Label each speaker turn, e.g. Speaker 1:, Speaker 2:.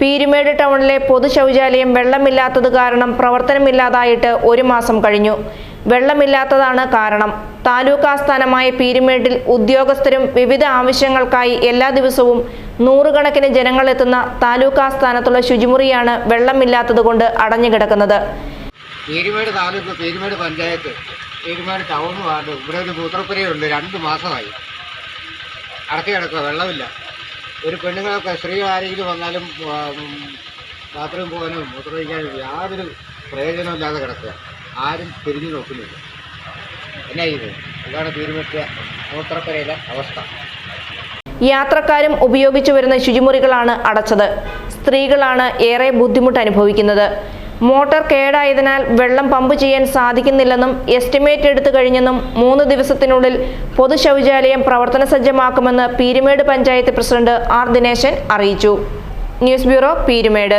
Speaker 1: പീരുമേട് ടൗണിലെ പൊതു ശൗചാലയം വെള്ളമില്ലാത്തത് കാരണം പ്രവർത്തനമില്ലാതായിട്ട് ഒരു മാസം കഴിഞ്ഞു. വെള്ളമില്ലാത്തതാണ് കാരണം. താലൂക്ക് ആസ്ഥാനമായ പീരുമേട്ടിൽ ഉദ്യോഗസ്ഥരും വിവിധ ആവശ്യങ്ങൾക്കായി എല്ലാ ദിവസവും നൂറുകണക്കിന് ജനങ്ങളെത്തുന്ന താലൂക്ക് ആസ്ഥാനത്തുള്ള ശുചിമുറിയാണ് വെള്ളമില്ലാത്തതുകൊണ്ട് അടഞ്ഞുകിടക്കുന്നത്.
Speaker 2: പീരുമേട് താലൂക്ക് പീരുമേട് പഞ്ചായത്ത് പീരുമേട് ടൗണുമാണ് ഇവിടെ ഒരു മൂത്രപ്പുരയുണ്ട്. രണ്ട് മാസമായി. അടച്ചു കിടക്കുക. വെള്ളമില്ല. ഒരു പെണ്ണുങ്ങളൊക്കെ സ്ത്രീ ആരെങ്കിലും വന്നാലും ബാത്റൂം പോകാനും മൂത്രമൊഴിക്കാനും യാതൊരു പ്രയോജനമില്ലാതെ കിടക്കുക. ആരും തിരിഞ്ഞു നോക്കുന്നില്ല. എന്നാ ഇത്? ഇതാണ് തീരുമാനിച്ച മൂത്രക്കരയിലെ അവസ്ഥ?
Speaker 1: യാത്രക്കാരും ഉപയോഗിച്ചു വരുന്ന ശുചിമുറികളാണ് അടച്ചത്. സ്ത്രീകളാണ് ഏറെ ബുദ്ധിമുട്ട് അനുഭവിക്കുന്നത്. മോട്ടോർ കേടായതിനാൽ വെള്ളം പമ്പ് ചെയ്യാൻ സാധിക്കുന്നില്ലെന്നും എസ്റ്റിമേറ്റ് എടുത്തു കഴിഞ്ഞെന്നും മൂന്ന് ദിവസത്തിനുള്ളിൽ പൊതുശൗചാലയം പ്രവർത്തന സജ്ജമാക്കുമെന്ന് പീരുമേട് പഞ്ചായത്ത് പ്രസിഡന്റ് ആർ ദിനേശൻ അറിയിച്ചു. News bureau Peermade.